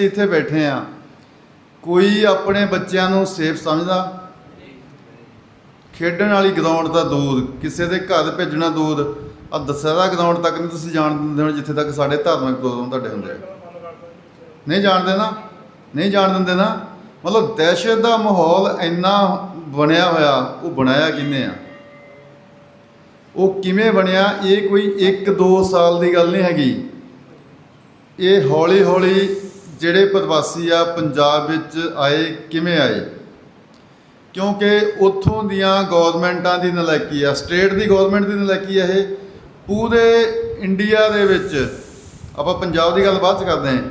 ਅਸੀਂ ਇੱਥੇ ਬੈਠੇ ਆ ਕੋਈ ਆਪਣੇ ਬੱਚਿਆਂ ਨੂੰ ਸੇਫ ਸਮਝਦਾ? ਖੇਡਣ ਵਾਲੀ ਗਰਾਊਂਡ ਦਾ ਦੂਰ, ਕਿਸੇ ਦੇ ਘਰ ਭੇਜਣਾ ਦੂਰ ਆ ਦਸਹਿਰਾ ਗਰਾਊਂਡ ਤੱਕ ਨਹੀਂ ਤੁਸੀਂ ਜਾਣ ਦਿੰਦੇ ਹੋ, ਜਿੱਥੇ ਤੱਕ ਸਾਡੇ ਧਾਰਮਿਕ ਪ੍ਰੋਗਰਾਮ ਤੁਹਾਡੇ ਹੁੰਦੇ ਨਹੀਂ ਜਾਣਦੇ ਨਾ ਨਹੀਂ ਜਾਣ ਦਿੰਦੇ ਨਾ। ਮਤਲਬ ਦਹਿਸ਼ਤ ਦਾ ਮਾਹੌਲ ਇੰਨਾ ਬਣਿਆ ਹੋਇਆ, ਉਹ ਬਣਾਇਆ ਕਿੰਨੇ ਆ? ਉਹ ਕਿਵੇਂ ਬਣਿਆ, ਇਹ ਕੋਈ 1-2 ਸਾਲ ਦੀ ਗੱਲ ਨਹੀਂ ਹੈਗੀ। ਇਹ ਹੌਲੀ ਹੌਲੀ ਜਿਹੜੇ ਪ੍ਰਵਾਸੀ ਆ ਪੰਜਾਬ ਵਿੱਚ ਆਏ ਕਿਵੇਂ ਆਏ? ਕਿਉਂਕਿ ਉੱਥੋਂ ਦੀਆਂ ਗਵਰਨਮੈਂਟਾਂ ਦੀ ਨਲਾਇਕੀ ਆ, ਸਟੇਟ ਦੀ ਗਵਰਨਮੈਂਟ ਦੀ ਨਲਾਇਕੀ ਆ ਇਹ। ਪੂਰੇ ਇੰਡੀਆ ਦੇ ਵਿੱਚ, ਆਪਾਂ ਪੰਜਾਬ ਦੀ ਗੱਲ ਬਾਅਦ ਚ ਕਰਦੇ ਹਾਂ।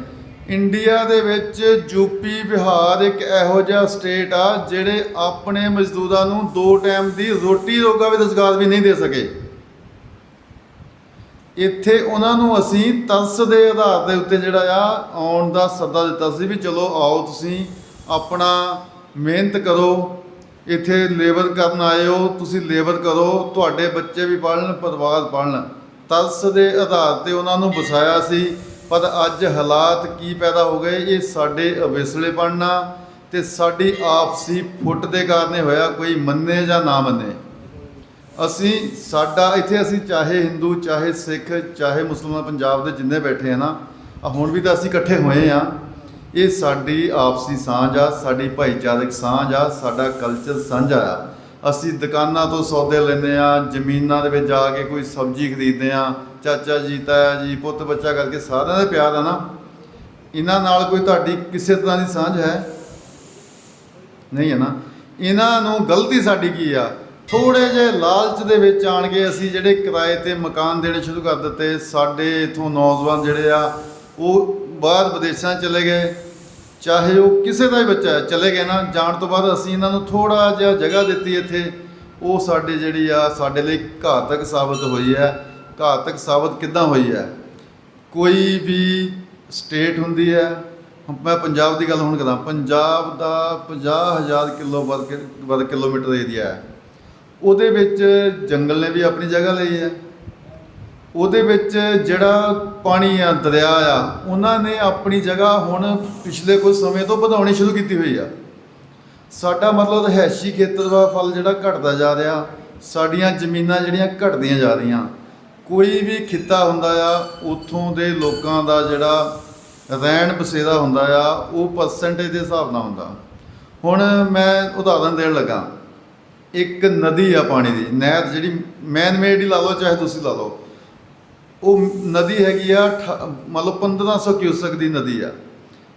ਇੰਡੀਆ ਦੇ ਵਿੱਚ ਯੂਪੀ ਬਿਹਾਰ ਇੱਕ ਇਹੋ ਜਿਹਾ ਸਟੇਟ ਆ, ਜਿਹੜੇ ਆਪਣੇ ਮਜ਼ਦੂਰਾਂ ਨੂੰ ਦੋ ਟਾਈਮ ਦੀ ਰੋਟੀ ਰੋਗਾ ਵੀ ਰੁਜ਼ਗਾਰ ਵੀ ਨਹੀਂ ਦੇ ਸਕੇ। ਇੱਥੇ ਉਹਨਾਂ ਨੂੰ ਅਸੀਂ ਤਰਸ ਦੇ ਆਧਾਰ ਦੇ ਉੱਤੇ ਜਿਹੜਾ ਆ, ਆਉਣ ਦਾ ਸੱਦਾ ਦਿੱਤਾ ਸੀ ਵੀ ਚਲੋ ਆਓ ਤੁਸੀਂ, ਆਪਣਾ ਮਿਹਨਤ ਕਰੋ, ਇੱਥੇ ਲੇਬਰ ਕਰਨ ਆਏ ਹੋ, ਤੁਸੀਂ ਲੇਬਰ ਕਰੋ, ਤੁਹਾਡੇ ਬੱਚੇ ਵੀ ਪੜ੍ਹਨ, ਪਰਿਵਾਰ ਪੜ੍ਹਨ। ਤਰਸ ਦੇ ਆਧਾਰ ਤੇ ਉਹਨਾਂ ਨੂੰ ਵਸਾਇਆ ਸੀ, ਪਰ ਅੱਜ ਹਾਲਾਤ ਕੀ ਪੈਦਾ ਹੋ ਗਏ, ਇਹ ਸਾਡੇ ਅਵੇਸਲੇ ਬਣਨਾ ਤੇ ਸਾਡੀ ਆਪਸੀ ਫੁੱਟ ਦੇ ਕਾਰਨੇ ਹੋਇਆ, ਕੋਈ ਮੰਨੇ ਜਾਂ ਨਾ ਮੰਨੇ। ਅਸੀਂ ਸਾਡਾ ਇੱਥੇ ਅਸੀਂ ਚਾਹੇ ਹਿੰਦੂ, ਚਾਹੇ ਸਿੱਖ, ਚਾਹੇ ਮੁਸਲਮਾਨ ਪੰਜਾਬ ਦੇ ਜਿੰਨੇ ਬੈਠੇ ਆ ਨਾ ਆ ਹੁਣ ਵੀ ਤਾਂ ਅਸੀਂ ਇਕੱਠੇ ਹੋਏ ਆ। ਇਹ ਸਾਡੀ ਆਪਸੀ ਸਾਂਝ ਆ, ਸਾਡੀ ਭਾਈਚਾਰਕ ਸਾਂਝ ਆ, ਸਾਡਾ ਕਲਚਰ ਸਾਂਝਾ ਆ। ਅਸੀਂ ਦੁਕਾਨਾਂ ਤੋਂ ਸੌਦੇ ਲੈਂਦੇ ਆ, ਜ਼ਮੀਨਾਂ ਦੇ ਵਿੱਚ ਜਾ ਕੇ ਕੋਈ ਸਬਜ਼ੀ ਖਰੀਦਦੇ ਆ, ਚਾਚਾ ਜੀ, ਤਾਇਆ ਜੀ, ਪੁੱਤ ਬੱਚਾ ਕਰਕੇ ਸਾਰਿਆਂ ਦਾ ਪਿਆਰ ਆ ਨਾ। ਇਹਨਾਂ ਨਾਲ ਕੋਈ ਤੁਹਾਡੀ ਕਿਸੇ ਤਰ੍ਹਾਂ ਦੀ ਸਾਂਝ ਹੈ? ਨਹੀਂ ਹੈ ਨਾ। ਇਹਨਾਂ ਨੂੰ ਗਲਤੀ ਸਾਡੀ ਕੀ ਆ? ਥੋੜੇ ਜਿਹੇ ਲਾਲਚ ਦੇ ਵਿੱਚ ਆਣ ਕੇ ਅਸੀਂ ਜਿਹੜੇ ਕਿਰਾਏ ਤੇ ਮਕਾਨ ਦੇਣੇ ਸ਼ੁਰੂ ਕਰ ਦਿੱਤੇ, ਸਾਡੇ ਇਥੋਂ ਨੌਜਵਾਨ ਜਿਹੜੇ ਆ, ਉਹ ਬਾਹਰ ਵਿਦੇਸ਼ਾਂ ਚਲੇ ਗਏ। ਚਾਹੇ ਉਹ ਕਿਸੇ ਦਾ ਹੀ ਬੱਚਾ ਹੈ, ਚਲੇ ਗਏ ਨਾ। ਜਾਣ ਤੋਂ ਬਾਅਦ ਅਸੀਂ ਇਹਨਾਂ ਨੂੰ ਥੋੜਾ ਜਿਹਾ ਜਗ੍ਹਾ ਦਿੱਤੀ ਇੱਥੇ। ਉਹ ਸਾਡੇ ਜਿਹੜੀ ਆ, ਸਾਡੇ ਲਈ ਘਾਤਕ ਸਾਬਤ ਹੋਈ ਹੈ। ਘਾਤਕ ਸਾਬਤ ਕਿੱਦਾਂ ਹੋਈ ਹੈ? ਕੋਈ ਵੀ ਸਟੇਟ ਹੁੰਦੀ ਹੈ। ਮੈਂ ਪੰਜਾਬ ਦੀ ਗੱਲ ਹੁਣ ਕਰਾਂ। ਪੰਜਾਬ ਦਾ 50000 ਕਿਲੋ ਵਰਗ ਵਰਗ ਕਿਲੋਮੀਟਰ ਏਰੀਆ ਹੈ। ਉਹਦੇ ਵਿੱਚ ਜੰਗਲ ਨੇ ਵੀ ਆਪਣੀ ਜਗ੍ਹਾ ਲਈ ਹੈ। ਉਹਦੇ ਵਿੱਚ ਜਿਹੜਾ ਪਾਣੀ ਆ, ਦਰਿਆ ਆ, ਉਹਨਾਂ ਨੇ ਆਪਣੀ ਜਗ੍ਹਾ ਹੁਣ ਪਿਛਲੇ ਕੁਝ ਸਮੇਂ ਤੋਂ ਵਧਾਉਣੀ ਸ਼ੁਰੂ ਕੀਤੀ ਹੋਈ ਆ। ਸਾਡਾ ਮਤਲਬ ਰਹਿਸ਼ੀ ਖੇਤਰ ਦਾ ਫਲ ਜਿਹੜਾ ਘਟਦਾ ਜਾ ਰਿਹਾ, ਸਾਡੀਆਂ ਜ਼ਮੀਨਾਂ ਜਿਹੜੀਆਂ ਘਟਦੀਆਂ ਜਾ ਰਹੀਆਂ। ਕੋਈ ਵੀ ਖਿੱਤਾ ਹੁੰਦਾ ਆ, ਉੱਥੋਂ ਦੇ ਲੋਕਾਂ ਦਾ ਜਿਹੜਾ ਰਹਿਣ ਬਸੇਰਾ ਹੁੰਦਾ ਆ, ਉਹ ਪਰਸੈਂਟੇਜ ਦੇ ਹਿਸਾਬ ਨਾਲ ਹੁੰਦਾ। ਹੁਣ ਮੈਂ ਉਦਾਹਰਨ ਦੇਣ ਲੱਗਾ। ਇੱਕ ਨਦੀ ਆ ਪਾਣੀ ਦੀ, ਨਹਿਰ ਜਿਹੜੀ ਮੈਨ ਮੇਡ ਹੀ ਲਾ ਲਓ, ਚਾਹੇ ਤੁਸੀਂ ਲਾ ਲਓ। ਉਹ ਨਦੀ ਹੈਗੀ ਆ ਅਠਾ- ਮਤਲਬ 1500 ਕਿਊਸਕ ਦੀ ਨਦੀ ਆ।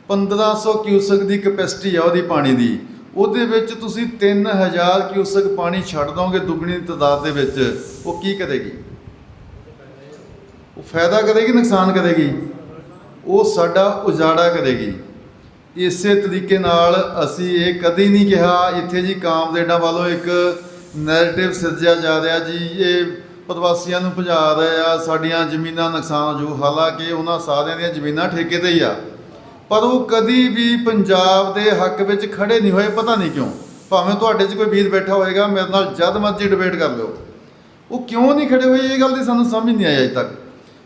1500 ਕਿਊਸਕ ਦੀ ਕਪੈਸਿਟੀ ਆ ਉਹਦੀ ਪਾਣੀ ਦੀ। ਉਹਦੇ ਵਿੱਚ ਤੁਸੀਂ 3000 ਕਿਊਸਕ ਪਾਣੀ ਛੱਡ ਦੋਗੇ ਦੁੱਗਣੀ ਤਾਦਾਦ ਦੇ ਵਿੱਚ, ਉਹ ਕੀ ਕਰੇਗੀ? ਉਹ ਫਾਇਦਾ ਕਰੇਗੀ, ਨੁਕਸਾਨ ਕਰੇਗੀ? ਉਹ ਸਾਡਾ ਉਜਾੜਾ ਕਰੇਗੀ। ਇਸੇ ਤਰੀਕੇ ਨਾਲ ਅਸੀਂ ਇਹ ਕਦੀ ਨਹੀਂ ਕਿਹਾ, ਇੱਥੇ ਜੀ ਕਾਮਰੇਡਾਂ ਵੱਲੋਂ ਇੱਕ ਨੈਰੇਟਿਵ ਸਿਰਜਿਆ ਜਾ ਰਿਹਾ ਜੀ, ਇਹ ਪ੍ਰਵਾਸੀਆਂ ਨੂੰ ਭਜਾ ਰਹੇ ਆ, ਸਾਡੀਆਂ ਜ਼ਮੀਨਾਂ ਨੁਕਸਾਨ ਜੋ, ਹਾਲਾਂਕਿ ਉਹਨਾਂ ਸਾਰਿਆਂ ਦੀਆਂ ਜ਼ਮੀਨਾਂ ਠੇਕੇ ਤੇ ਹੀ ਆ। ਪਰ ਉਹ ਕਦੀ ਵੀ ਪੰਜਾਬ ਦੇ ਹੱਕ ਵਿੱਚ ਖੜੇ ਨਹੀਂ ਹੋਏ, ਪਤਾ ਨਹੀਂ ਕਿਉਂ। ਭਾਵੇਂ ਤੁਹਾਡੇ 'ਚ ਕੋਈ ਵੀਰ ਬੈਠਾ ਹੋਏਗਾ, ਮੇਰੇ ਨਾਲ ਜਦ ਮਰਜ਼ੀ ਡਿਬੇਟ ਕਰ ਲਿਓ। ਉਹ ਕਿਉਂ ਨਹੀਂ ਖੜੇ ਹੋਏ, ਇਹ ਗੱਲ ਦੀ ਸਾਨੂੰ ਸਮਝ ਨਹੀਂ ਆਈ ਅਜੇ ਤੱਕ।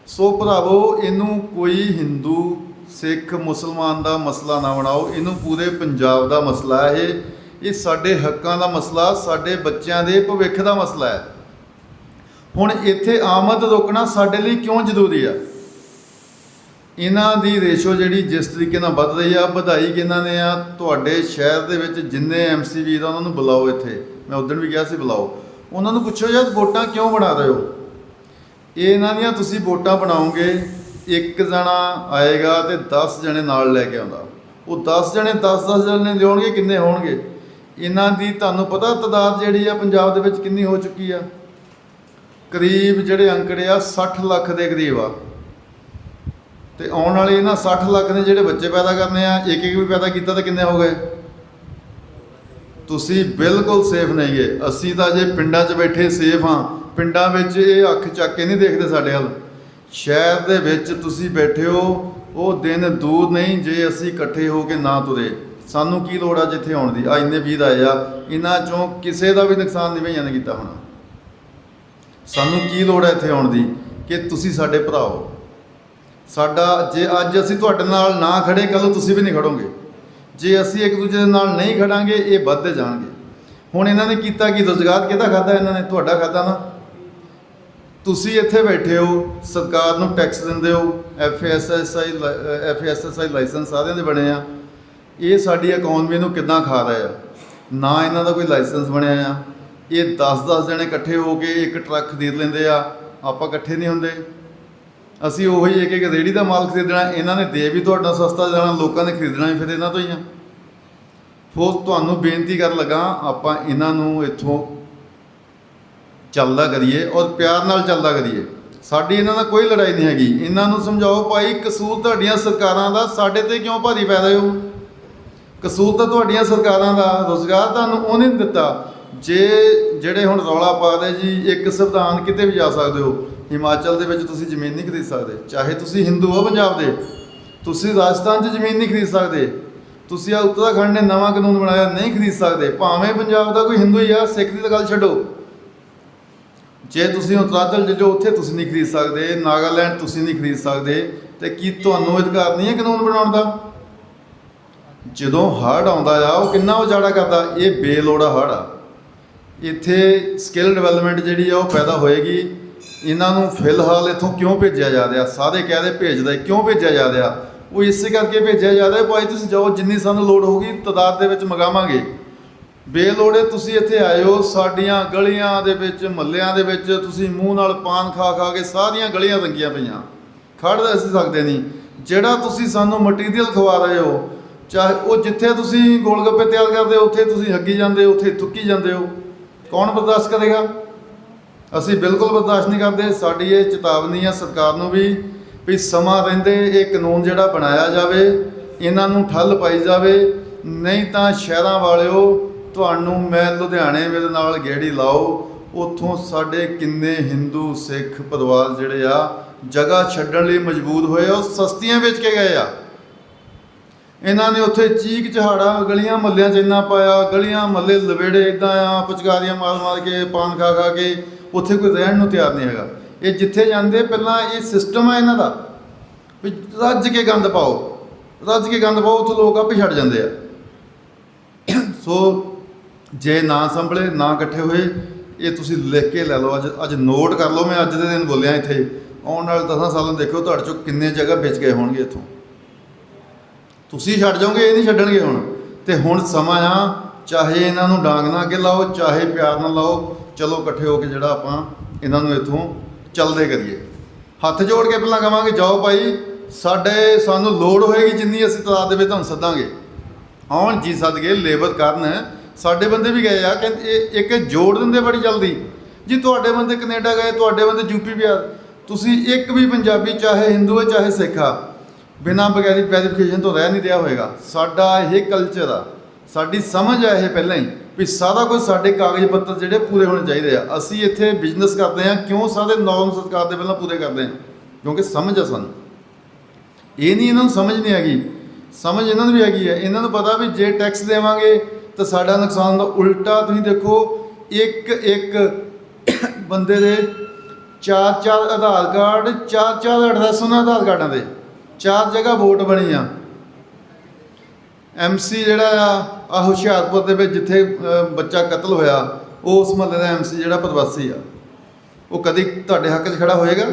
ਸੋ ਭਰਾਵੋ, ਇਹਨੂੰ ਕੋਈ ਹਿੰਦੂ ਸਿੱਖ ਮੁਸਲਮਾਨ ਦਾ ਮਸਲਾ ਨਾ ਬਣਾਓ, ਇਹਨੂੰ ਪੂਰੇ ਪੰਜਾਬ ਦਾ ਮਸਲਾ ਹੈ ਇਹ। ਇਹ ਸਾਡੇ ਹੱਕਾਂ ਦਾ ਮਸਲਾ, ਸਾਡੇ ਬੱਚਿਆਂ ਦੇ ਭਵਿੱਖ ਦਾ ਮਸਲਾ ਹੈ। ਹੁਣ ਇੱਥੇ ਆਮਦ ਰੋਕਣਾ ਸਾਡੇ ਲਈ ਕਿਉਂ ਜ਼ਰੂਰੀ ਆ? ਇਹਨਾਂ ਦੀ ਰੇਸ਼ੋ ਜਿਹੜੀ ਜਿਸ ਤਰੀਕੇ ਨਾਲ ਵੱਧ ਰਹੀ ਆ, ਵਧਾਈ ਕਿਹਨਾਂ ਨੇ ਆ? ਤੁਹਾਡੇ ਸ਼ਹਿਰ ਦੇ ਵਿੱਚ ਜਿੰਨੇ ਐਮਸੀ ਵੀਰ ਆ, ਉਹਨਾਂ ਨੂੰ ਬੁਲਾਓ ਇੱਥੇ। ਮੈਂ ਉਦੋਂ ਵੀ ਕਿਹਾ ਸੀ ਬੁਲਾਓ। ਉਹਨਾਂ ਨੂੰ ਪੁੱਛੋ ਯਾਰ, ਵੋਟਾਂ ਕਿਉਂ ਬਣਾ ਰਹੇ ਹੋ? ਇਹ ਇਹਨਾਂ ਦੀਆਂ ਤੁਸੀਂ ਵੋਟਾਂ ਬਣਾਓਗੇ ਇੱਕ ਜਣਾ ਆਏਗਾ ਤੇ 10 ਜਣੇ ਨਾਲ ਲੈ ਕੇ ਆਉਂਦਾ। ਉਹ 10 ਜਣੇ 10-10 ਜਣੇ ਲਿਆਉਣਗੇ ਕਿੰਨੇ ਹੋਣਗੇ? ਇਹਨਾਂ ਦੀ ਤੁਹਾਨੂੰ ਪਤਾ ਤਦਾਦ ਜਿਹੜੀ ਆ ਪੰਜਾਬ ਦੇ ਵਿੱਚ ਕਿੰਨੀ ਹੋ ਚੁੱਕੀ ਆ? ਕਰੀਬ ਜਿਹੜੇ ਅੰਕੜੇ ਆ 60 ਲੱਖ ਦੇ ਕਰੀਬ ਆ। ਤੇ ਆਉਣ ਵਾਲੇ ਇਹਨਾਂ 60 ਲੱਖ ਦੇ ਜਿਹੜੇ ਬੱਚੇ ਪੈਦਾ ਕਰਨੇ ਆ, ਇੱਕ ਇੱਕ ਵੀ ਪੈਦਾ ਕੀਤਾ ਤਾਂ ਕਿੰਨੇ ਹੋ ਗਏ? ਤੁਸੀਂ ਬਿਲਕੁਲ ਸੇਫ ਨਹੀਂ ਗਏ ਅਸੀਂ ਤਾਂ ਜੇ ਪਿੰਡਾਂ 'ਚ ਬੈਠੇ ਸੇਫ ਹਾਂ। ਪਿੰਡਾਂ ਵਿੱਚ ਇਹ ਅੱਖ ਚੱਕ ਕੇ ਨਹੀਂ ਦੇਖਦੇ ਸਾਡੇ ਵੱਲ। ਸ਼ਹਿਰ ਦੇ ਵਿੱਚ ਤੁਸੀਂ ਬੈਠੇ ਹੋ, ਉਹ ਦਿਨ ਦੂਰ ਨਹੀਂ ਜੇ ਅਸੀਂ ਇਕੱਠੇ ਹੋ ਕੇ ਨਾ ਤੁਰੇ। ਸਾਨੂੰ ਕੀ ਲੋੜ ਆ ਜਿੱਥੇ ਆਉਣ ਦੀ? ਆ ਇੰਨੇ ਵੀਰ ਆਏ ਆ। ਇਹਨਾਂ ਚੋਂ ਕਿਸੇ ਦਾ ਵੀ ਨੁਕਸਾਨ ਨਹੀਂ ਭਈਆਂ ਨੇ ਕੀਤਾ ਹੋਣਾ। ਸਾਨੂੰ ਕੀ ਲੋੜ ਹੈ ਇੱਥੇ ਆਉਣ ਦੀ? ਕਿ ਤੁਸੀਂ ਸਾਡੇ ਭਰਾ ਹੋ। ਸਾਡਾ, ਜੇ ਅੱਜ ਅਸੀਂ ਤੁਹਾਡੇ ਨਾਲ ਨਾ ਖੜੇ ਕੱਲ ਤੁਸੀਂ ਵੀ ਨਹੀਂ ਖੜੋਗੇ ਜੇ ਅਸੀਂ ਇੱਕ ਦੂਜੇ ਦੇ ਨਾਲ ਨਹੀਂ ਖੜਾਂਗੇ ਇਹ ਵੱਧਦੇ ਜਾਣਗੇ। ਹੁਣ ਇਹਨਾਂ ਨੇ ਕੀਤਾ ਕਿ? ਰੁਜ਼ਗਾਰ ਕਿਹਦਾ ਖਾਦਾ ਇਹਨਾਂ ਨੇ? ਤੁਹਾਡਾ ਖਾਦਾ ਨਾ। ਤੁਸੀਂ ਇੱਥੇ ਬੈਠੇ ਹੋ, ਸਰਕਾਰ ਨੂੰ ਟੈਕਸ ਦਿੰਦੇ ਹੋ ਐਫਐਸਐਸਆਈ ਐਫਐਸਐਸਆਈ ਲਾਇਸੈਂਸ ਸਾਰਿਆਂ ਦੇ ਬਣੇ ਆ। ਇਹ ਸਾਡੀ ਇਕਨੋਮੀ ਨੂੰ ਕਿੱਦਾਂ ਖਾ ਰਿਹਾ ਆ? ਨਾ ਇਹਨਾਂ ਦਾ ਕੋਈ ਲਾਇਸੈਂਸ ਬਣਿਆ ਆ। ਇਹ 10-10 ਜਣੇ ਇਕੱਠੇ ਹੋ ਕੇ ਇੱਕ ਟਰੱਕ ਖਰੀਦ ਲੈਂਦੇ ਆ। ਆਪਾਂ ਇਕੱਠੇ ਨਹੀਂ ਹੁੰਦੇ। ਅਸੀਂ ਉਹੀ ਇੱਕ ਇੱਕ ਰੇੜੀ ਦਾ ਮਾਲ ਖਰੀਦਣਾ, ਇਹਨਾਂ ਨੇ ਦੇ ਵੀ ਤੁਹਾਡਾ ਸਸਤਾ ਜਾਣਾ, ਲੋਕਾਂ ਨੇ ਖਰੀਦਣਾ ਵੀ ਫਿਰ ਇਹਨਾਂ ਤੋਂ ਹੀ ਆ। ਫੋਰ, ਤੁਹਾਨੂੰ ਬੇਨਤੀ ਕਰਨ ਲੱਗਾ ਆਪਾਂ ਇਹਨਾਂ ਨੂੰ ਇੱਥੋਂ ਚੱਲਦਾ ਕਰੀਏ ਔਰ ਪਿਆਰ ਨਾਲ ਚੱਲਦਾ ਕਰੀਏ। ਸਾਡੀ ਇਹਨਾਂ ਨਾਲ ਕੋਈ ਲੜਾਈ ਨਹੀਂ ਹੈਗੀ। ਇਹਨਾਂ ਨੂੰ ਸਮਝਾਓ ਭਾਈ, ਕਸੂਰ ਤੁਹਾਡੀਆਂ ਸਰਕਾਰਾਂ ਦਾ ਸਾਡੇ ਤੇ ਕਿਉਂ ਭਾਰੀ ਪੈ ਰਹੇ ਹੋ ਕਸੂਰ ਤਾਂ ਤੁਹਾਡੀਆਂ ਸਰਕਾਰਾਂ ਦਾ, ਰੋਜ਼ਗਾਰ ਤੁਹਾਨੂੰ ਉਹਨੇ ਨਹੀਂ ਦਿੱਤਾ। ਜੇ ਜਿਹੜੇ ਹੁਣ ਰੌਲਾ ਪਾ ਰਹੇ ਜੀ, ਇੱਕ ਸੰਵਿਧਾਨ ਕਿਤੇ ਵੀ ਜਾ ਸਕਦੇ ਹੋ, ਹਿਮਾਚਲ ਦੇ ਵਿੱਚ ਤੁਸੀਂ ਜ਼ਮੀਨ ਨਹੀਂ ਖਰੀਦ ਸਕਦੇ। ਚਾਹੇ ਤੁਸੀਂ ਹਿੰਦੂ ਹੋ ਪੰਜਾਬ ਦੇ, ਤੁਸੀਂ ਰਾਜਸਥਾਨ 'ਚ ਜ਼ਮੀਨ ਨਹੀਂ ਖਰੀਦ ਸਕਦੇ। ਤੁਸੀਂ ਆ ਉੱਤਰਾਖੰਡ ਨੇ ਨਵਾਂ ਕਾਨੂੰਨ ਬਣਾਇਆ, ਨਹੀਂ ਖਰੀਦ ਸਕਦੇ। ਭਾਵੇਂ ਪੰਜਾਬ ਦਾ ਕੋਈ ਹਿੰਦੂ ਹੀ ਆ, ਸਿੱਖ ਦੀ ਤਾਂ ਗੱਲ ਛੱਡੋ। ਜੇ ਤੁਸੀਂ ਉੱਤਰਾਖੰਡ ਜੋ ਉੱਥੇ ਤੁਸੀਂ ਨਹੀਂ ਖਰੀਦ ਸਕਦੇ, ਨਾਗਾਲੈਂਡ ਤੁਸੀਂ ਨਹੀਂ ਖਰੀਦ ਸਕਦੇ, ਤੇ ਕੀ ਤੁਹਾਨੂੰ ਅਧਿਕਾਰ ਨਹੀਂ ਹੈ ਕਾਨੂੰਨ ਬਣਾਉਣ ਦਾ? ਜਦੋਂ ਹੜ੍ਹ ਆਉਂਦਾ ਆ, ਉਹ ਕਿੰਨਾ ਉਜਾੜਾ ਕਰਦਾ? ਇਹ ਬੇਲੋੜਾ ਹੜ੍ਹ ਆ। ਇੱਥੇ ਸਕਿੱਲ ਡਿਵੈਲਪਮੈਂਟ ਜਿਹੜੀ ਆ, ਉਹ ਪੈਦਾ ਹੋਏਗੀ। ਇਹਨਾਂ ਨੂੰ ਫਿਲਹਾਲ ਇੱਥੋਂ ਕਿਉਂ ਭੇਜਿਆ ਜਾ ਰਿਹਾ? ਸਾਰੇ ਕਹਦੇ ਭੇਜਦਾ ਕਿਉਂ ਭੇਜਿਆ ਜਾ ਰਿਹਾ? ਉਹ ਇਸੇ ਕਰਕੇ ਭੇਜਿਆ ਜਾ ਰਿਹਾ, ਭਾਈ ਤੁਸੀਂ ਜਾਓ, ਜਿੰਨੀ ਸਾਨੂੰ ਲੋੜ ਹੋਊਗੀ, ਤਦਾਦ ਦੇ ਵਿੱਚ ਮੰਗਾਵਾਂਗੇ। ਬੇਲੋੜੇ ਤੁਸੀਂ ਇੱਥੇ ਆਏ ਹੋ ਸਾਡੀਆਂ ਗਲੀਆਂ ਦੇ ਵਿੱਚ, ਮਹੱਲਿਆਂ ਦੇ ਵਿੱਚ ਤੁਸੀਂ ਮੂੰਹ ਨਾਲ ਪਾਨ ਖਾ ਖਾ ਕੇ ਸਾਰੀਆਂ ਗਲੀਆਂ ਰੰਗੀਆਂ ਪਈਆਂ। ਖੜ ਅਸੀਂ ਸਕਦੇ ਨਹੀਂ। ਜਿਹੜਾ ਤੁਸੀਂ ਸਾਨੂੰ ਮਟੀਰੀਅਲ ਖਵਾ ਰਹੇ ਹੋ, ਚਾਹੇ ਉਹ ਜਿੱਥੇ ਤੁਸੀਂ ਗੋਲਗੱਪੇ ਤਿਆਰ ਕਰਦੇ ਹੋ, ਉੱਥੇ ਤੁਸੀਂ ਹੱਗੀ ਜਾਂਦੇ ਹੋ, ਉੱਥੇ ਥੁੱਕੀ ਜਾਂਦੇ ਹੋ। ਕੌਣ ਬਰਦਾਸ਼ਤ ਕਰੇਗਾ? ਅਸੀਂ ਬਿਲਕੁਲ ਬਰਦਾਸ਼ਤ ਨਹੀਂ ਕਰਦੇ। ਸਾਡੀ ਇਹ ਚੇਤਾਵਨੀ ਆ ਸਰਕਾਰ ਨੂੰ ਵੀ ਵੀ ਸਮਾਂ ਰਹਿੰਦੇ ਇਹ ਕਾਨੂੰਨ ਜਿਹੜਾ ਬਣਾਇਆ ਜਾਵੇ, ਇਹਨਾਂ ਨੂੰ ਠੱਲ ਪਾਈ ਜਾਵੇ। ਨਹੀਂ ਤਾਂ ਸ਼ਹਿਰਾਂ ਵਾਲਿਓ ਤੁਹਾਨੂੰ ਮੈਂ ਲੁਧਿਆਣੇ ਮੇਰੇ ਨਾਲ ਗੇੜੀ ਲਾਓ ਉੱਥੋਂ ਸਾਡੇ ਕਿੰਨੇ ਹਿੰਦੂ ਸਿੱਖ ਪਰਿਵਾਰ ਜਿਹੜੇ ਆ ਜਗ੍ਹਾ ਛੱਡਣ ਲਈ ਮਜਬੂਰ ਹੋਏ ਆ, ਉਹ ਸਸਤੀਆਂ ਵੇਚ ਕੇ ਗਏ ਆ। ਇਹਨਾਂ ਨੇ ਉੱਥੇ ਚੀਕ ਚਹਾੜਾ ਗਲੀਆਂ ਮੱਲਿਆਂ 'ਚ ਇੰਨਾ ਪਾਇਆ ਗਲੀਆਂ ਮੱਲੇ ਲਵੇੜੇ ਇਦਾਂ ਆ ਪਚਕਾਰੀਆਂ ਮਾਰ ਮਾਰ ਕੇ ਪਾਨ ਖਾ ਖਾ ਕੇ ਉੱਥੇ ਕੋਈ ਰਹਿਣ ਨੂੰ ਤਿਆਰ ਨਹੀਂ ਹੈਗਾ। ਇਹ ਜਿੱਥੇ ਜਾਂਦੇ ਪਹਿਲਾਂ ਇਹ ਸਿਸਟਮ ਆ ਇਹਨਾਂ ਦਾ ਵੀ ਰੱਜ ਕੇ ਗੰਦ ਪਾਓ ਰੱਜ ਕੇ ਗੰਦ ਪਾਓ ਉੱਥੇ ਲੋਕ ਆਪੇ ਛੱਡ ਜਾਂਦੇ ਆ। ਸੋ ਜੇ ਨਾ ਸੰਭਲੇ, ਨਾ ਇਕੱਠੇ ਹੋਏ, ਇਹ ਤੁਸੀਂ ਲਿਖ ਕੇ ਲੈ ਲਓ। ਅੱਜ ਅੱਜ ਨੋਟ ਕਰ ਲਓ, ਮੈਂ ਅੱਜ ਦੇ ਦਿਨ ਬੋਲਿਆ ਇੱਥੇ। ਆਉਣ ਵਾਲੇ 10 ਸਾਲਾਂ ਨੂੰ ਦੇਖਿਓ, ਤੁਹਾਡੇ ਚੋਂ ਕਿੰਨੇ ਜਗ੍ਹਾ ਵੇਚ ਗਏ ਹੋਣਗੇ ਇੱਥੋਂ। ਤੁਸੀਂ ਛੱਡ ਜਾਓਗੇ, ਇਹ ਨਹੀਂ ਛੱਡਣਗੇ ਹੁਣ। ਤੇ ਹੁਣ ਸਮਾਂ ਆ, ਚਾਹੇ ਇਹਨਾਂ ਨੂੰ ਡਾਂਗ ਨਾਲ ਅੱਗੇ ਲਾਓ, ਚਾਹੇ ਪਿਆਰ ਨਾਲ ਲਾਓ, ਚਲੋ ਇਕੱਠੇ ਹੋ ਕੇ ਜਿਹੜਾ ਆਪਾਂ ਇਹਨਾਂ ਨੂੰ ਇੱਥੋਂ ਚੱਲਦੇ ਕਰੀਏ। ਹੱਥ ਜੋੜ ਕੇ ਪਹਿਲਾਂ ਕਵਾਂਗੇ, ਜਾਓ ਭਾਈ, ਸਾਡੇ ਸਾਨੂੰ ਲੋੜ ਹੋਏਗੀ ਜਿੰਨੀ ਅਸੀਂ ਤਾਦਾਦ ਦੇ ਵਿੱਚ ਤੁਹਾਨੂੰ ਸੱਦਾਂਗੇ। ਆਉਣ ਜੀ ਸਦਕੇ ਲੇਬਰ ਕਰਨ ਸਾਡੇ ਬੰਦੇ ਵੀ ਗਏ ਆ, ਕਹਿੰਦੇ ਇਹ ਇੱਕ ਜੋੜ ਦਿੰਦੇ ਬੜੀ ਜਲਦੀ। ਜੀ, ਤੁਹਾਡੇ ਬੰਦੇ ਕੈਨੇਡਾ ਗਏ, ਤੁਹਾਡੇ ਬੰਦੇ ਯੂਪੀ ਬਿਹਾਰ ਤੁਸੀਂ ਇੱਕ ਵੀ ਪੰਜਾਬੀ, ਚਾਹੇ ਹਿੰਦੂ ਹੈ ਚਾਹੇ ਸਿੱਖ ਆ, ਬਿਨਾਂ ਬਗੈਰੀ ਵੈਰੀਫਿਕੇਸ਼ਨ ਤੋਂ ਰਹਿ ਨਹੀਂ ਰਿਹਾ ਹੋਏਗਾ। ਸਾਡਾ ਇਹ ਕਲਚਰ ਆ, ਸਾਡੀ ਸਮਝ ਆ ਇਹ ਪਹਿਲਾਂ ਹੀ, ਵੀ ਸਾਰਾ ਕੁਝ ਸਾਡੇ ਕਾਗਜ਼ ਪੱਤਰ ਜਿਹੜੇ ਪੂਰੇ ਹੋਣੇ ਚਾਹੀਦੇ ਆ। ਅਸੀਂ ਇੱਥੇ ਬਿਜ਼ਨਸ ਕਰਦੇ ਆ, ਕਿਉਂ ਸਾਰੇ ਨੌਰਮ ਸਰਕਾਰ ਦੇ ਪਹਿਲਾਂ ਪੂਰੇ ਕਰਦੇ ਆ? ਕਿਉਂਕਿ ਸਮਝ ਆ ਸਾਨੂੰ। ਇਹ ਨਹੀਂ, ਇਹਨਾਂ ਨੂੰ ਸਮਝ ਨਹੀਂ ਹੈਗੀ। ਸਮਝ ਇਹਨਾਂ ਨੂੰ ਵੀ ਹੈਗੀ ਹੈ ਇਹਨਾਂ ਨੂੰ ਪਤਾ ਵੀ ਜੇ ਟੈਕਸ ਦੇਵਾਂਗੇ ਤਾਂ ਸਾਡਾ ਨੁਕਸਾਨ ਦਾ ਉਲਟਾ ਤੁਸੀਂ ਦੇਖੋ, ਇੱਕ ਇੱਕ ਬੰਦੇ ਦੇ ਚਾਰ ਚਾਰ ਆਧਾਰ ਕਾਰਡ, ਚਾਰ ਚਾਰ ਐਡਰੈਸ ਉਹਨਾਂ ਆਧਾਰ ਕਾਰਡਾਂ ਦੇ। ਚਾਰ ਜਗ੍ਹਾ ਵੋਟ ਬਣੀ ਆ। ਐਮਸੀ ਜਿਹੜਾ ਆ ਹੁਸ਼ਿਆਰਪੁਰ ਦੇ ਵਿੱਚ ਜਿੱਥੇ ਬੱਚਾ ਕਤਲ ਹੋਇਆ, ਉਹ ਉਸ ਮਹੱਲੇ ਦਾ ਐਮਸੀ ਜਿਹੜਾ ਪ੍ਰਵਾਸੀ ਆ। ਉਹ ਕਦੀ ਤੁਹਾਡੇ ਹੱਕ 'ਚ ਖੜਾ ਹੋਏਗਾ?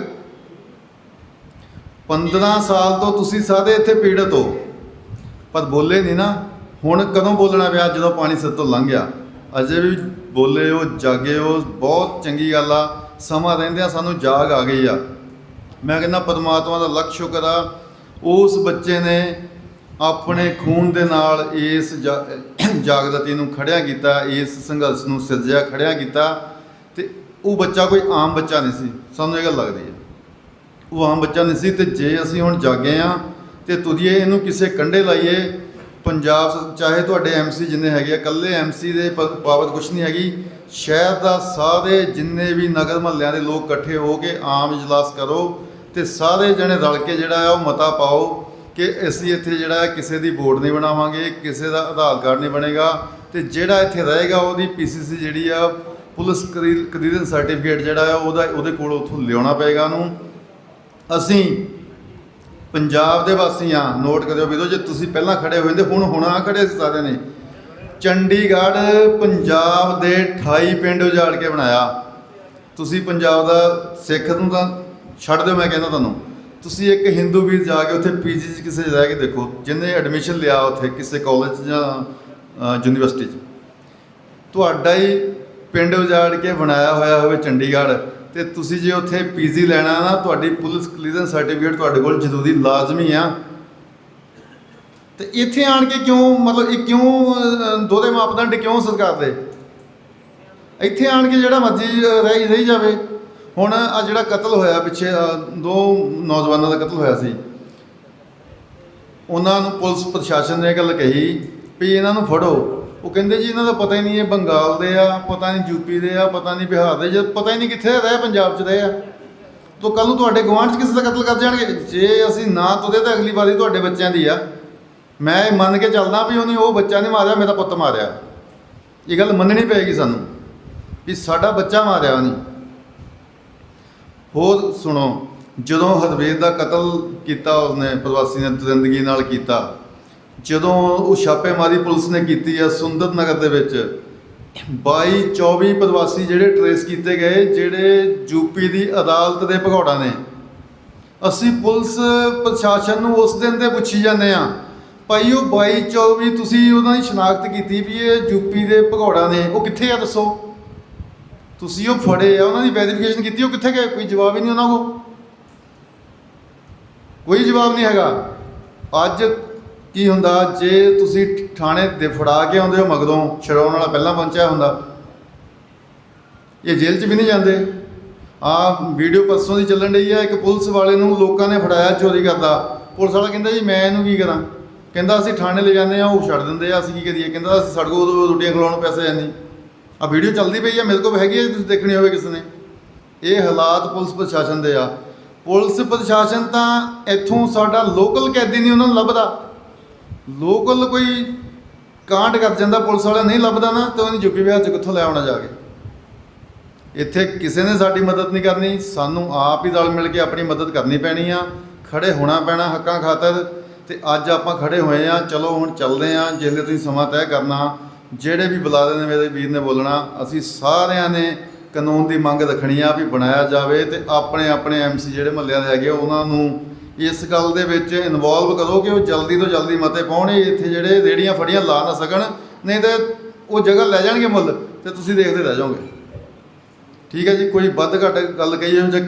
15 ਸਾਲ ਤੋਂ ਤੁਸੀਂ ਸਾਰੇ ਇੱਥੇ ਪੀੜਤ ਹੋ। ਪਰ ਬੋਲੇ ਨਹੀਂ ਨਾ। ਹੁਣ ਕਦੋਂ ਬੋਲਣਾ ਪਿਆ? ਜਦੋਂ ਪਾਣੀ ਸਿਰ ਤੋਂ ਲੰਘ ਗਿਆ। ਅਜੇ ਵੀ ਬੋਲੇ ਹੋ ਜਾਗੇ ਹੋ ਬਹੁਤ ਚੰਗੀ ਗੱਲ ਆ। ਸਮਾਂ ਰਹਿੰਦਿਆਂ ਸਾਨੂੰ ਜਾਗ ਆ ਗਈ ਆ। ਮੈਂ ਕਹਿੰਦਾ ਪਰਮਾਤਮਾ ਦਾ ਲੱਖ ਸ਼ੁਕਰ ਆ। ਉਸ ਬੱਚੇ ਨੇ ਆਪਣੇ ਖੂਨ ਦੇ ਨਾਲ ਇਸ ਜਾ- ਜਾਗਰਤੀ ਨੂੰ ਖੜਿਆ ਕੀਤਾ, ਇਸ ਸੰਘਰਸ਼ ਨੂੰ ਸਿਰਜਿਆ, ਖੜਿਆ ਕੀਤਾ। ਤੇ ਉਹ ਬੱਚਾ ਕੋਈ ਆਮ ਬੱਚਾ ਨਹੀਂ ਸੀ। ਸਾਨੂੰ ਇਹ ਗੱਲ ਲੱਗਦੀ ਹੈ ਉਹ ਆਮ ਬੱਚਾ ਨਹੀਂ ਸੀ ਤੇ ਜੇ ਅਸੀਂ ਹੁਣ ਜਾਗੇ ਆ ਤੇ ਤੁਰੀਏ, ਇਹਨੂੰ ਕਿਸੇ ਕੰਡੇ ਲਾਈਏ ਪੰਜਾਬ ਸ- ਚਾਹੇ ਤੁਹਾਡੇ ਐਮਸੀ ਜਿੰਨੇ ਹੈਗੇ ਆ, ਇਕੱਲੇ ਐਮਸੀ ਦੇ ਪ- ਬਾਬਤ ਕੁਝ ਨਹੀਂ ਹੈਗੀ। ਸ਼ਹਿਰ ਦਾ ਸਾਰੇ ਜਿੰਨੇ ਵੀ ਨਗਰ ਮਹੱਲਿਆਂ ਦੇ ਲੋਕ ਇਕੱਠੇ ਹੋ ਕੇ ਆਮ ਇਜਲਾਸ ਕਰੋ ਤੇ ਸਾਰੇ ਜਣੇ ਰਲ ਕੇ ਜਿਹੜਾ ਆ ਉਹ ਮਤਾ ਪਾਓ ਕਿ ਅਸੀਂ ਇੱਥੇ ਜਿਹੜਾ ਹੈ ਕਿਸੇ ਦੀ ਵੋਟ ਨਹੀਂ ਬਣਾਵਾਂਗੇ, ਕਿਸੇ ਦਾ ਆਧਾਰ ਕਾਰਡ ਨਹੀਂ ਬਣੇਗਾ ਤੇ ਜਿਹੜਾ ਇੱਥੇ ਰਹੇਗਾ ਉਹਦੀ ਪੀਸੀਸੀ ਜਿਹੜੀ ਆ, ਪੁਲਿਸ ਕਲੀਅਰੈਂਸ ਸਰਟੀਫਿਕੇਟ ਜਿਹੜਾ ਆ ਉਹਦਾ, ਉਹਦੇ ਕੋਲ ਉੱਥੋਂ ਲਿਆਉਣਾ ਪਏਗਾ ਉਹਨੂੰ। ਅਸੀਂ ਪੰਜਾਬ ਦੇ ਵਾਸੀ ਆ ਨੋਟ ਕਰਿਓ ਵੀਰੋ, ਜੇ ਤੁਸੀਂ ਪਹਿਲਾਂ ਖੜੇ ਹੋਏ ਹੁੰਦੇ, ਹੁਣ ਹੁਣ ਆ ਖੜੇ ਸੀ ਸਾਰਿਆਂ ਨੇ। ਚੰਡੀਗੜ੍ਹ ਪੰਜਾਬ ਦੇ 28 ਪਿੰਡ ਉਜਾੜ ਕੇ ਬਣਾਇਆ। ਤੁਸੀਂ ਪੰਜਾਬ ਦਾ ਸਿੱਖ ਨੂੰ ਤਾਂ ਛੱਡ ਦਿਓ, ਮੈਂ ਕਹਿੰਦਾ ਤੁਹਾਨੂੰ। ਤੁਸੀਂ ਇੱਕ ਹਿੰਦੂ ਵੀਰ ਜਾ ਕੇ ਉੱਥੇ ਪੀਜੀ 'ਚ ਕਿਸੇ ਰਹਿ ਕੇ ਦੇਖੋ, ਜਿਹਨੇ ਐਡਮਿਸ਼ਨ ਲਿਆ ਉੱਥੇ, ਕਿਸੇ ਕਾਲਜ 'ਚ ਜਾਂ ਯੂਨੀਵਰਸਿਟੀ 'ਚ। ਤੁਹਾਡਾ ਹੀ ਪਿੰਡ ਉਜਾੜ ਕੇ ਬਣਾਇਆ ਹੋਇਆ ਹੋਵੇ ਚੰਡੀਗੜ੍ਹ। ਤੇ ਤੁਸੀਂ ਜੇ ਉੱਥੇ ਪੀਜੀ ਲੈਣਾ ਨਾ ਤੁਹਾਡੀ ਪੁਲਿਸ ਕਲੀਅਰੈਂਸ ਸਰਟੀਫਿਕੇਟ ਤੁਹਾਡੇ ਕੋਲ ਜ਼ਰੂਰੀ ਲਾਜ਼ਮੀ ਆ। ਤੇ ਇੱਥੇ ਆਣ ਕੇ ਕਿਉਂ ਮਤਲਬ ਇਹ ਕਿਉਂ ਅ, ਦੋਹਰੇ ਮਾਪਦੰਡ ਕਿਉਂ ਸਰਕਾਰ ਦੇ ਇੱਥੇ ਆਣ ਕੇ ਜਿਹੜਾ ਮਰਜ਼ੀ ਅ, ਰਹਿ ਰਹੀ ਜਾਵੇ। ਹੁਣ ਆ ਜਿਹੜਾ ਕਤਲ ਹੋਇਆ ਪਿੱਛੇ ਦੋ ਨੌਜਵਾਨਾਂ ਦਾ ਕਤਲ ਹੋਇਆ ਸੀ। ਉਹਨਾਂ ਨੂੰ ਪੁਲਿਸ ਪ੍ਰਸ਼ਾਸਨ ਨੇ ਇਹ ਗੱਲ ਕਹੀ ਵੀ ਇਹਨਾਂ ਨੂੰ ਫੜੋ। ਉਹ ਕਹਿੰਦੇ ਜੀ ਇਹਨਾਂ ਦਾ ਪਤਾ ਹੀ ਨਹੀਂ ਇਹ ਬੰਗਾਲ ਦੇ ਆ, ਪਤਾ ਨਹੀਂ ਯੂਪੀ ਦੇ ਆ, ਪਤਾ ਨਹੀਂ ਬਿਹਾਰ ਦੇ ਜਦ ਪਤਾ ਹੀ ਨਹੀਂ ਕਿੱਥੇ ਰਹੇ ਪੰਜਾਬ 'ਚ ਰਹੇ ਆ। ਤੋ ਕੱਲ ਨੂੰ ਤੁਹਾਡੇ ਗੁਆਂਢ 'ਚ ਕਿਸੇ ਦਾ ਕਤਲ ਕਰ ਜਾਣਗੇ? ਜੇ ਅਸੀਂ ਨਾ ਤੁਰੇ ਤਾਂ ਅਗਲੀ ਵਾਰੀ ਤੁਹਾਡੇ ਬੱਚਿਆਂ ਦੀ ਆ। ਮੈਂ ਇਹ ਮੰਨ ਕੇ ਚੱਲਦਾ ਵੀ ਉਹਨੇ ਉਹ ਬੱਚਾ ਨਹੀਂ ਮਾਰਿਆ, ਮੇਰਾ ਪੁੱਤ ਮਾਰਿਆ। ਇਹ ਗੱਲ ਮੰਨਣੀ ਪਏਗੀ ਸਾਨੂੰ ਵੀ ਸਾਡਾ ਬੱਚਾ ਮਾਰਿਆ ਉਹਨੇ। ਹੋਰ ਸੁਣੋ, ਜਦੋਂ ਹਰਵੇਦ ਦਾ ਕਤਲ ਕੀਤਾ, ਉਸਨੇ ਪ੍ਰਵਾਸੀ ਨੇ ਦਰਿੰਦਗੀ ਨਾਲ ਕੀਤਾ ਜਦੋਂ ਉਹ ਛਾਪੇਮਾਰੀ ਪੁਲਿਸ ਨੇ ਕੀਤੀ ਆ ਸੁੰਦਰ ਨਗਰ ਦੇ ਵਿੱਚ 22 24 ਪ੍ਰਵਾਸੀ ਜਿਹੜੇ ਟਰੇਸ ਕੀਤੇ ਗਏ, ਜਿਹੜੇ ਯੂਪੀ ਦੀ ਅਦਾਲਤ ਦੇ ਭਗੌੜਾ ਨੇ। ਅਸੀਂ ਪੁਲਿਸ ਪ੍ਰਸ਼ਾਸਨ ਨੂੰ ਉਸ ਦਿਨ ਤੇ ਪੁੱਛੀ ਜਾਂਦੇ ਆ ਭਾਈ ਉਹ 22 24 ਤੁਸੀਂ ਉਹਨਾਂ ਦੀ ਸ਼ਨਾਖਤ ਕੀਤੀ ਵੀ ਇਹ ਯੂਪੀ ਦੇ ਭਗੌੜਾ ਨੇ, ਉਹ ਕਿੱਥੇ ਆ ਦੱਸੋ? ਤੁਸੀਂ ਉਹ ਫੜੇ ਆ, ਉਹਨਾਂ ਦੀ ਵੈਰੀਫਿਕੇਸ਼ਨ ਕੀਤੀ, ਉਹ ਕਿੱਥੇ ਗਏ? ਕੋਈ ਜਵਾਬ ਹੀ ਨਹੀਂ ਉਹਨਾਂ ਕੋਲ। ਕੋਈ ਜਵਾਬ ਨਹੀਂ ਹੈਗਾ। ਅੱਜ ਕੀ ਹੁੰਦਾ ਜੇ ਤੁਸੀਂ ਥਾਣੇ ਦੇ ਫੜਾ ਕੇ ਆਉਂਦੇ ਹੋ ਮਗਰੋਂ ਛਡਾਉਣ ਵਾਲਾ ਪਹਿਲਾਂ ਪਹੁੰਚਿਆ ਹੁੰਦਾ? ਇਹ ਜੇਲ੍ਹ 'ਚ ਵੀ ਨਹੀਂ ਜਾਂਦੇ। ਆ ਵੀਡੀਓ ਪਰਸੋਂ ਦੀ ਚੱਲਣ ਰਹੀ ਆ, ਇੱਕ ਪੁਲਿਸ ਵਾਲੇ ਨੂੰ ਲੋਕਾਂ ਨੇ ਫੜਾਇਆ ਚੋਰੀ ਕਰਦਾ। ਪੁਲਿਸ ਵਾਲਾ ਕਹਿੰਦਾ ਜੀ, ਮੈਂ ਇਹਨੂੰ ਕੀ ਕਰਾਂ? ਕਹਿੰਦਾ ਅਸੀਂ ਥਾਣੇ ਲੈ ਜਾਂਦੇ ਆ ਉਹ ਛੱਡ ਦਿੰਦੇ ਆ, ਅਸੀਂ ਕੀ ਕਰੀਏ? ਕਹਿੰਦਾ ਅਸੀਂ ਸਾਡੇ ਕੋਲ ਰੋਟੀਆਂ ਖਿਲਾਉਣ ਨੂੰ ਪੈਸੇ ਹੈ ਨਹੀਂ। ਆ ਵੀਡੀਓ ਚੱਲਦੀ ਪਈ ਆ, ਮੇਰੇ ਕੋਲ ਹੈਗੀ ਆ ਤੁਸੀਂ ਦੇਖਣੀ ਹੋਵੇ ਕਿਸੇ ਨੇ। ਇਹ ਹਾਲਾਤ ਪੁਲਿਸ ਪ੍ਰਸ਼ਾਸਨ ਦੇ ਆ। ਪੁਲਿਸ ਪ੍ਰਸ਼ਾਸਨ ਤਾਂ ਇੱਥੋਂ ਸਾਡਾ ਲੋਕਲ ਕੈਦੀ ਨਹੀਂ ਉਹਨਾਂ ਨੂੰ ਲੱਭਦਾ। ਲੋਕਲ ਕੋਈ ਕਾਂਡ ਕਰ ਜਾਂਦਾ ਪੁਲਿਸ ਵਾਲਾ ਨਹੀਂ ਲੱਭਦਾ ਨਾ ਤਾਂ ਉਹਨੂੰ ਯੂਪੀ ਵਿਆਹ ਚ ਕਿੱਥੋਂ ਲੈ ਆਉਣਾ ਜਾ ਕੇ? ਇੱਥੇ ਕਿਸੇ ਨੇ ਸਾਡੀ ਮਦਦ ਨਹੀਂ ਕਰਨੀ ਸਾਨੂੰ ਆਪ ਹੀ ਰਲ ਮਿਲ ਕੇ ਆਪਣੀ ਮਦਦ ਕਰਨੀ ਪੈਣੀ ਆ ਖੜੇ ਹੋਣਾ ਪੈਣਾ ਹੱਕਾਂ ਖਾਤਰ ਤੇ ਅੱਜ ਆਪਾਂ ਖੜੇ ਹੋਏ ਆ ਚਲੋ ਹੁਣ ਚੱਲਦੇ ਆ ਜਿੱਲੇ ਤੁਸੀਂ ਸਮਾਂ ਤੈਅ ਕਰਨਾ ਜਿਹੜੇ ਵੀ ਬੁਲਾਰੇ ਨੇ ਮੇਰੇ ਵੀਰ ਨੇ ਬੋਲਣਾ ਅਸੀਂ ਸਾਰਿਆਂ ਨੇ ਕਾਨੂੰਨ ਦੀ ਮੰਗ ਰੱਖਣੀ ਆ ਵੀ ਬਣਾਇਆ ਜਾਵੇ ਤੇ ਆਪਣੇ ਆਪਣੇ ਐਮਸੀ ਜਿਹੜੇ ਮਹੱਲਿਆਂ ਦੇ ਹੈਗੇ ਆ, ਉਹਨਾਂ ਨੂੰ ਇਸ ਗੱਲ ਦੇ ਵਿੱਚ ਇਨਵੋਲਵ ਕਰੋ ਕਿ ਉਹ ਜਲਦੀ ਤੋਂ ਜਲਦੀ ਮਤੇ ਪਾਉਣ, ਇੱਥੇ ਜਿਹੜੇ ਰੇੜੀਆਂ ਫੜੀਆਂ ਲਾ ਨਾ ਸਕਣ, ਨਹੀਂ ਤੇ ਉਹ ਜਗ੍ਹਾ ਲੈ ਜਾਣਗੇ ਮੁੱਲ ਤੇ ਤੁਸੀਂ ਦੇਖਦੇ ਰਹਿ ਜਾਓਗੇ। ਠੀਕ ਹੈ ਜੀ, ਕੋਈ ਵੱਧ ਘੱਟ ਗੱਲ ਕਹੀ ਹੈ ਜਾਂ